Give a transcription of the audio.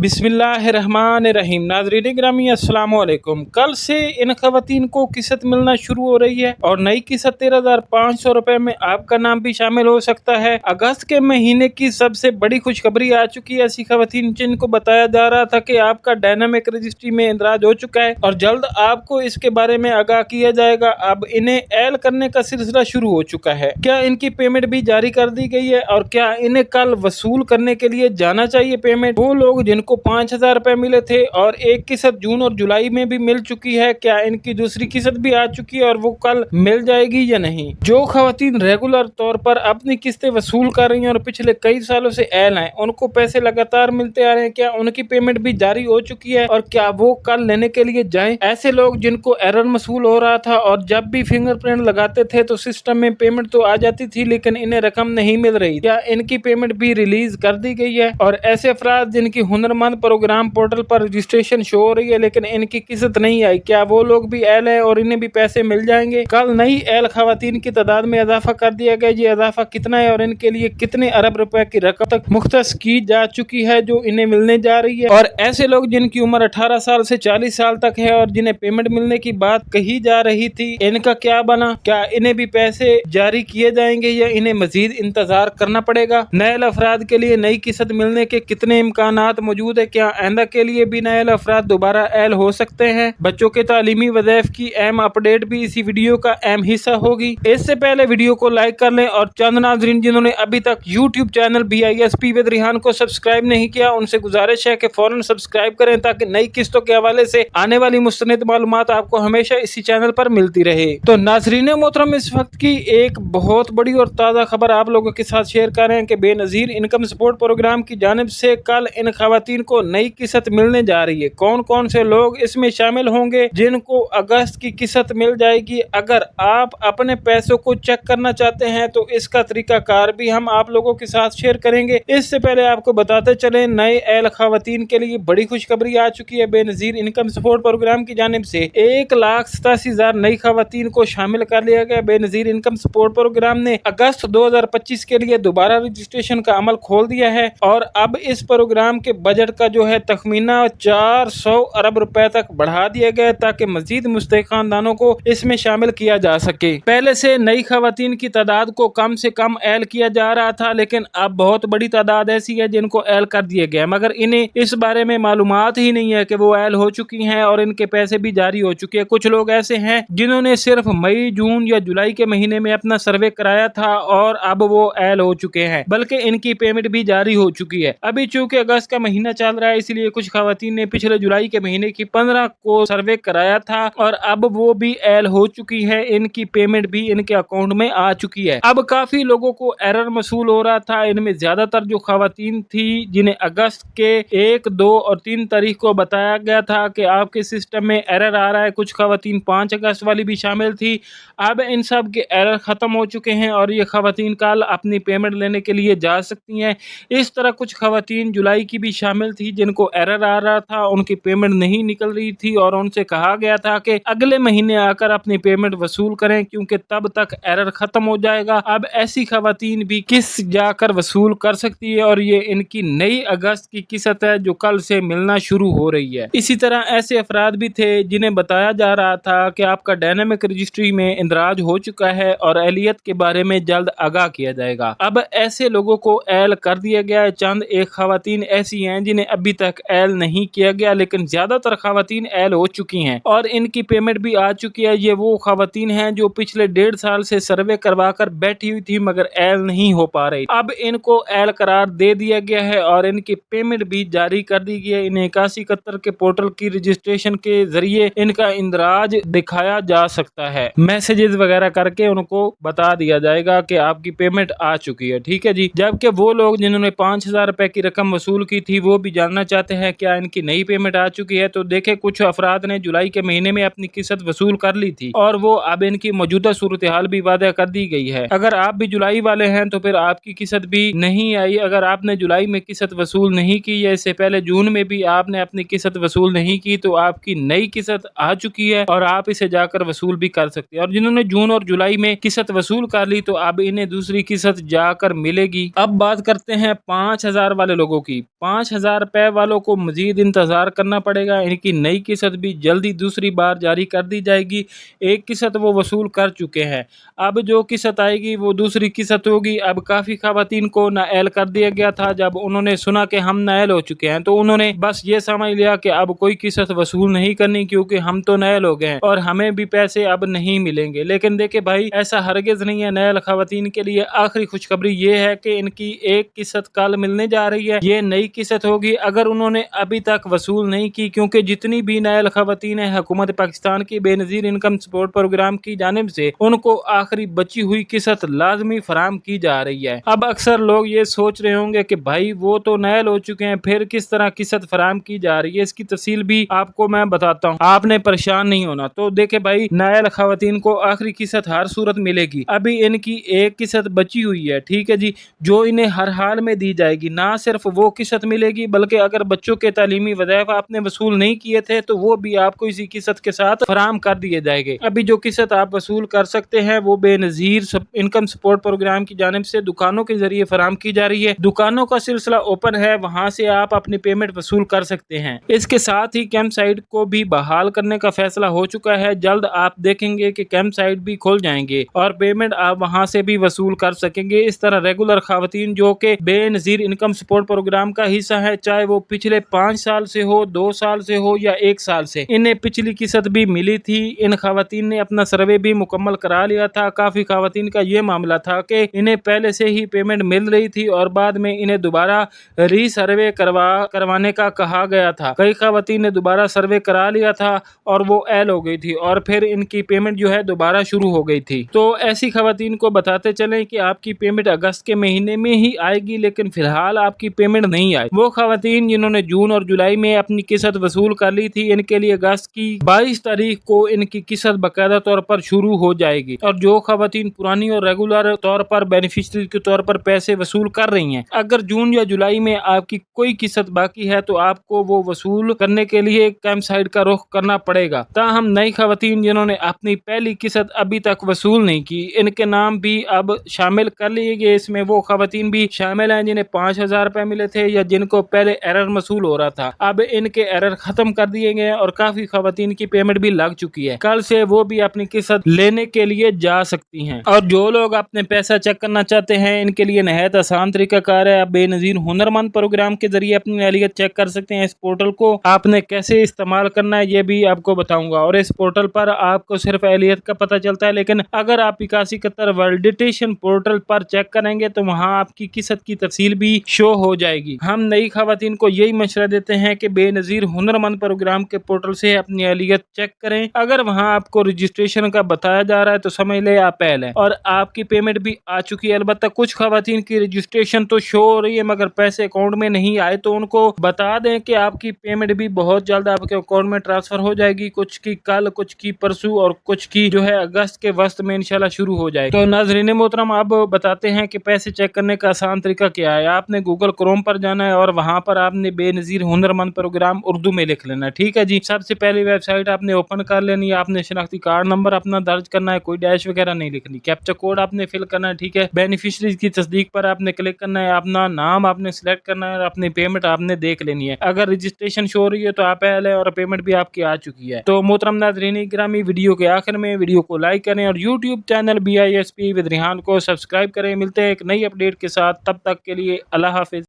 بسم اللہ الرحمن الرحیم۔ ناظرین گرامی، السلام علیکم۔ کل سے ان خواتین کو قسط ملنا شروع ہو رہی ہے اور نئی قسط تیرہ ہزار پانچ سو روپے میں آپ کا نام بھی شامل ہو سکتا ہے۔ اگست کے مہینے کی سب سے بڑی خوشخبری آ چکی ہے ایسی خواتین جن کو بتایا جا رہا تھا کہ آپ کا ڈائنامک رجسٹری میں اندراج ہو چکا ہے اور جلد آپ کو اس کے بارے میں آگاہ کیا جائے گا۔ اب انہیں ایل کرنے کا سلسلہ شروع ہو چکا ہے۔ کیا ان کی پیمنٹ بھی جاری کر دی گئی ہے اور کیا انہیں کل وصول کرنے کے لیے جانا چاہیے پیمنٹ وہ لوگ جن کو پانچ ہزار روپے ملے تھے اور ایک قسط جون اور جولائی میں بھی مل چکی ہے۔ کیا ان کی دوسری قسط بھی آ چکی ہے اور وہ کل مل جائے گی یا نہیں؟ جو خواتین ریگولر طور پر اپنی قسطیں وصول کر رہی ہیں اور پچھلے کئی سالوں سے ایل ہیں، ان کو پیسے لگاتار ملتے آ رہے ہیں۔ کیا ان کی پیمنٹ بھی جاری ہو چکی ہے؟ اور کیا وہ کل لینے کے لیے جائیں؟ ایسے لوگ جن کو ایرر مصول ہو رہا تھا اور جب بھی فنگر پرنٹ لگاتے تھے تو سسٹم میں پیمنٹ تو آ جاتی تھی، لیکن انہیں رقم نہیں مل رہی۔ کیا ان کی پیمنٹ بھی ریلیز کر دی گئی ہے؟ اور ایسے افراد جن کی ہنر ہنرمند پروگرام پورٹل پر رجسٹریشن شو ہو رہی ہے، لیکن ان کی قسط نہیں آئی۔ کیا وہ لوگ بھی ایل ہے اور انہیں بھی پیسے مل جائیں گے؟ کل نئی ایل خواتین کی تعداد میں اضافہ کر دیا گیا۔ یہ اضافہ کتنا ہے اور ان کے لیے کتنے ارب روپے کی رقم تک مختص کی جا چکی ہے جو انہیں ملنے جا رہی ہے؟ اور ایسے لوگ جن کی عمر اٹھارہ سال سے چالیس سال تک ہے اور جنہیں پیمنٹ ملنے کی بات کہی جا رہی تھی، ان کا کیا بنا؟ کیا انہیں بھی پیسے جاری کیے جائیں گے یا انہیں مزید انتظار کرنا پڑے گا؟ نئے افراد کے لیے نئی قسط ملنے کے کتنے امکانات موجود ہے، کیا آئندہ کے لیے بھی افراد دوبارہ ایل ہو سکتے ہیں؟ بچوں کے تعلیمی وظائف کی اہم اپڈیٹ بھی اسی ویڈیو کا اہم حصہ ہوگی۔ اس سے پہلے ویڈیو کو لائک کر لیں اور چند ناظرین جنہوں نے ابھی تک YouTube channel B I S P with Rehan کو سبسکرائب نہیں کیا، ان سے گزارش ہے کہ فوراً سبسکرائب کریں تاکہ نئی قسطوں کے حوالے سے آنے والی مستند معلومات آپ کو ہمیشہ اسی چینل پر ملتی رہے۔ تو ناظرین محترم، اس وقت کی ایک بہت بڑی اور تازہ خبر آپ لوگوں کے ساتھ شیئر کر رہے ہیں کہ بے نظیر انکم سپورٹ پروگرام کی جانب سے کل ان خواتین کو نئی قسط ملنے جا رہی ہے۔ کون کون سے لوگ اس میں شامل ہوں گے جن کو اگست کی قسط مل جائے گی؟ اگر آپ اپنے پیسوں کو چیک کرنا چاہتے ہیں تو اس کا طریقہ کار بھی ہم آپ لوگوں کے ساتھ شیئر کریں گے۔ اس سے پہلے آپ کو بتاتے چلیں، نئے اہل خواتین کے لیے بڑی خوشخبری آ چکی ہے۔ بے نظیر انکم سپورٹ پروگرام کی جانب سے ایک لاکھ ستاسی ہزار نئی خواتین کو شامل کر لیا گیا۔ بے نظیر انکم سپورٹ پروگرام نے اگست دو ہزار پچیس کے لیے دوبارہ رجسٹریشن کا عمل کھول دیا ہے اور اب اس پروگرام کے بجٹ کا جو ہے تخمینہ چار سو ارب روپے تک بڑھا دیا گیا تاکہ مزید مستحق خاندانوں کو اس میں شامل کیا جا سکے۔ پہلے سے نئی خواتین کی تعداد کو کم سے کم ایل کیا جا رہا تھا، لیکن اب بہت بڑی تعداد ایسی ہے جن کو ایل کر دیا گیا مگر انہیں اس بارے میں معلومات ہی نہیں ہے کہ وہ ایل ہو چکی ہیں اور ان کے پیسے بھی جاری ہو چکے۔ ہیں کچھ لوگ ایسے ہیں جنہوں نے صرف مئی، جون یا جولائی کے مہینے میں اپنا سروے کرایا تھا اور اب وہ ایل ہو چکے ہیں، بلکہ ان کی پیمنٹ بھی جاری ہو چکی ہے۔ ابھی چونکہ اگست کا مہینہ چل رہا ہے اس لیے کچھ خواتین نے پچھلے جولائی کے مہینے کی پندرہ کو سروے کرایا تھا اور اب وہ بھی ایل ہو چکی ہے، ان کی پیمنٹ بھی ان کے اکاؤنٹ میں آ چکی ہے۔ اب کافی لوگوں کو ایرر مصول ہو رہا تھا، ان میں زیادہ تر جو خواتین تھی، جنہیں اگست کے ایک، دو اور تین تاریخ کو بتایا گیا تھا کہ آپ کے سسٹم میں ایرر آ رہا ہے، کچھ خواتین پانچ اگست والی بھی شامل تھی۔ اب ان سب کے ایرر ختم ہو چکے ہیں اور یہ خواتین کل اپنی پیمنٹ لینے کے لیے جا سکتی ہیں۔ اس طرح کچھ خواتین جولائی کی بھی شامل تھی، جن کو ایرر آ رہا تھا، ان کی پیمنٹ نہیں نکل رہی تھی اور ان سے کہا گیا تھا کہ اگلے مہینے آ کر اپنی پیمنٹ وصول کریں کیونکہ تب تک ایرر ختم ہو جائے گا۔ اب ایسی خواتین بھی کس جا کر وصول کر سکتی ہے اور یہ ان کی نئی اگست کی قسط ہے جو کل سے ملنا شروع ہو رہی ہے۔ اسی طرح ایسے افراد بھی تھے جنہیں بتایا جا رہا تھا کہ آپ کا ڈائنامک رجسٹری میں اندراج ہو چکا ہے اور اہلیت کے بارے میں جلد آگاہ کیا جائے گا۔ اب ایسے لوگوں کو ایل کر دیا گیا ہے۔ چند ایک خواتین ایسی ہیں جنہیں ابھی تک ایل نہیں کیا گیا، لیکن زیادہ تر خواتین ایل ہو چکی ہیں۔ اور ان کی پیمنٹ بھی آ چکی ہے۔ یہ وہ خواتین ہیں جو پچھلے ڈیڑھ سال سے سروے کروا کر بیٹھی ہوئی تھی مگر ایل نہیں ہو پا رہی۔ اب ان کو ایل قرار دے دیا گیا ہے اور ان کی پیمنٹ بھی جاری کر دی گئی ہے۔ انہیں اکاسی اکہتر کے پورٹل کی رجسٹریشن کے ذریعے ان کا اندراج دکھایا جا سکتا ہے۔ میسیجز وغیرہ کر کے ان کو بتا دیا جائے گا کہ آپ کی پیمنٹ آ چکی ہے۔ ٹھیک ہے جی؟ جبکہ وہ لوگ جنہوں نے پانچ ہزار روپے کی رقم وصول کی تھی، وہ وہ بھی جاننا چاہتے ہیں کیا ان کی نئی پیمنٹ آ چکی ہے، تو دیکھیں کچھ افراد نے جولائی کے مہینے میں اپنی قسط وصول کر لی تھی اور وہ اب ان کی موجودہ صورتحال بھی وعدہ کر دی گئی ہے۔ اگر آپ بھی جولائی والے ہیں تو پھر آپ کی قسط بھی نہیں آئی۔ اگر آپ نے جولائی میں قسط وصول نہیں کی یا اس سے پہلے جون میں بھی آپ نے اپنی قسط وصول نہیں کی، تو آپ کی نئی قسط آ چکی ہے اور آپ اسے جا کر وصول بھی کر سکتے ہیں۔ اور جنہوں نے جون اور جولائی میں قسط وصول کر لی، تو اب انہیں دوسری قسط جا کر ملے گی۔ اب بات کرتے ہیں پانچ ہزار والے لوگوں کی۔ پانچ ہزار ہزار روپے والوں کو مزید انتظار کرنا پڑے گا۔ ان کی نئی قسط بھی جلدی دوسری بار جاری کر دی جائے گی۔ ایک قسط وہ وصول کر چکے ہیں۔ اب جو قسط آئے گی وہ دوسری قسط ہوگی۔ اب کافی خواتین کو نائل کر دیا گیا تھا۔ جب انہوں نے سنا کہ ہم نائل ہو چکے ہیں تو انہوں نے بس یہ سمجھ لیا کہ اب کوئی قسط وصول نہیں کرنی کیونکہ ہم تو نائل ہو گئے ہیں اور ہمیں بھی پیسے اب نہیں ملیں گے۔ لیکن دیکھیں بھائی، ایسا ہرگز نہیں ہے۔ نائل خواتین کے لیے آخری خوشخبری یہ ہے کہ ان کی ایک قسط کل ملنے جا رہی ہے۔ یہ نئی قسط ہوگی اگر انہوں نے ابھی تک وصول نہیں کی، کیونکہ جتنی بھی نائل خواتین ہیں، حکومت پاکستان کی بے نظیر انکم سپورٹ پروگرام کی جانب سے، ان کو آخری بچی ہوئی قسط لازمی فراہم کی جا رہی ہے۔ اب اکثر لوگ یہ سوچ رہے ہوں گے کہ بھائی، وہ تو نائل ہو چکے ہیں، پھر کس طرح قسط فراہم کی جا رہی ہے؟ اس کی تفصیل بھی آپ کو میں بتاتا ہوں۔ آپ نے پریشان نہیں ہونا۔ تو دیکھیں بھائی، نائل خواتین کو آخری قسط ہر صورت ملے گی۔ ابھی ان کی ایک قسط بچی ہوئی ہے، ٹھیک ہے جی جو انہیں ہر حال میں دی جائے گی۔ نہ صرف وہ قسط ملے گی بلکہ اگر بچوں کے تعلیمی وظائف آپ نے وصول نہیں کیے تھے، تو وہ بھی آپ کو اسی قسط کے ساتھ فراہم کر دیے جائے گے۔ ابھی جو قسط آپ وصول کر سکتے ہیں، وہ بے نظیر انکم سپورٹ پروگرام کی جانب سے دکانوں کے ذریعے فراہم کی جا رہی ہے۔ دکانوں کا سلسلہ اوپن ہے، وہاں سے آپ اپنی پیمنٹ وصول کر سکتے ہیں۔ اس کے ساتھ ہی کیمپ سائٹ کو بھی بحال کرنے کا فیصلہ ہو چکا ہے۔ جلد آپ دیکھیں گے کہ کیمپ سائٹ بھی کھول جائیں گے اور پیمنٹ آپ وہاں سے بھی وصول کر سکیں گے۔ اس طرح ریگولر خواتین جو کہ بے نظیر انکم سپورٹ پروگرام کا حصہ ہے چاہے وہ پچھلے پانچ سال سے ہو، دو سال سے ہو یا ایک سال سے۔ انہیں پچھلی قسط بھی ملی تھی۔ ان خواتین نے اپنا سروے بھی مکمل کرا لیا تھا۔ کافی خواتین کا یہ معاملہ تھا کہ انہیں پہلے سے ہی پیمنٹ مل رہی تھی اور بعد میں انہیں دوبارہ ری سروے کروا، کروانے کا کہا گیا تھا۔ کئی خواتین نے دوبارہ سروے کرا لیا تھا اور وہ ایل ہو گئی تھی اور پھر ان کی پیمنٹ جو ہے دوبارہ شروع ہو گئی تھی۔ تو ایسی خواتین کو بتاتے چلیں کہ آپ کی پیمنٹ اگست کے مہینے میں ہی آئے گی، لیکن فی الحال آپ کی پیمنٹ نہیں آئے وہ خواتین جنہوں نے جون اور جولائی میں اپنی قسط وصول کر لی تھی، ان کے لیے اگست کی بائیس تاریخ کو ان کی قسط باقاعدہ طور پر شروع ہو جائے گی۔ اور جو خواتین پرانی اور ریگولر طور پر بینیفیشری کے طور پر پیسے وصول کر رہی ہیں، اگر جون یا جولائی میں آپ کی کوئی قسط باقی ہے تو آپ کو وہ وصول کرنے کے لیے کیمپ سائٹ کا رخ کرنا پڑے گا۔ تاہم، نئی خواتین جنہوں نے اپنی پہلی قسط ابھی تک وصول نہیں کی، ان کے نام بھی اب شامل کر لیے گئے۔ اس میں وہ خواتین بھی شامل ہیں جنہیں پانچ ہزار روپے ملے تھے یا جن کو پہلے ایرر وصول ہو رہا تھا۔ اب ان کے ایرر ختم کر دیے گئے اور کافی خواتین کی پیمنٹ بھی لگ چکی ہے۔ کل سے وہ بھی اپنی قسط لینے کے لیے جا سکتی ہیں۔ اور جو لوگ اپنے پیسہ چیک کرنا چاہتے ہیں، ان کے لیے نہایت آسان طریقہ کار ہے۔ بے نظیر ہنرمند پروگرام کے ذریعے اپنی اہلیت چیک کر سکتے ہیں۔ اس پورٹل کو آپ نے کیسے استعمال کرنا ہے، یہ بھی آپ کو بتاؤں گا۔ اور اس پورٹل پر آپ کو صرف اہلیت کا پتہ چلتا ہے، لیکن اگر آپ اکاسی قطر ویلڈیٹیشن پورٹل پر چیک کریں گے، تو وہاں آپ کی قسط کی تفصیل بھی شو ہو جائے گی۔ ہم نئی خواتین کو یہی مشورہ دیتے ہیں کہ بے نظیر ہنرمند پروگرام کے پورٹل سے اپنی اہلیت چیک کریں۔ اگر وہاں آپ کو رجسٹریشن کا بتایا جا رہا ہے تو سمجھ لے آپ پہل ہے اور آپ کی پیمنٹ بھی آ چکی ہے۔ البتہ کچھ خواتین کی رجسٹریشن تو شو ہو رہی ہے، مگر پیسے اکاؤنٹ میں نہیں آئے تو ان کو بتا دیں کہ آپ کی پیمنٹ بھی بہت جلد آپ کے اکاؤنٹ میں ٹرانسفر ہو جائے گی۔ کچھ کی کل، کچھ کی پرسو اور کچھ کی جو ہے اگست کے وسط میں انشاءاللہ شروع ہو جائے۔ تو ناظرین محترم، اب بتاتے ہیں کہ پیسے چیک کرنے کا آسان طریقہ کیا ہے۔ آپ نے گوگل کروم پر جانا ہے اور وہاں پر آپ نے بے نظیر ہنرمند پروگرام اردو میں لکھ لینا ہے۔ ٹھیک ہے جی سب سے پہلی ویب سائٹ آپ نے اوپن کر لینی ہے۔ آپ نے شناختی کارڈ نمبر اپنا درج کرنا ہے، کوئی ڈیش وغیرہ نہیں لکھنی۔ کیپچا کوڈ آپ نے فل کرنا ہے، ٹھیک ہے۔ بینیفیشریز کی تصدیق پر آپ نے کلک کرنا ہے، اپنا نام آپ نے سلیکٹ کرنا ہے اور اپنی پیمنٹ آپ نے دیکھ لینی ہے۔ اگر رجسٹریشن شو ہو رہی ہے تو آپ پہلے اور پیمنٹ بھی آپ کی آ چکی ہے۔ تو محترم ناظرین گرامی، ویڈیو کے آخر میں ویڈیو کو لائک کریں اور YouTube channel B I S P with Rehan کو سبسکرائب کریں۔ ملتے ہیں ایک نئی اپڈیٹ کے ساتھ۔ تب تک کے لیے اللہ حافظ۔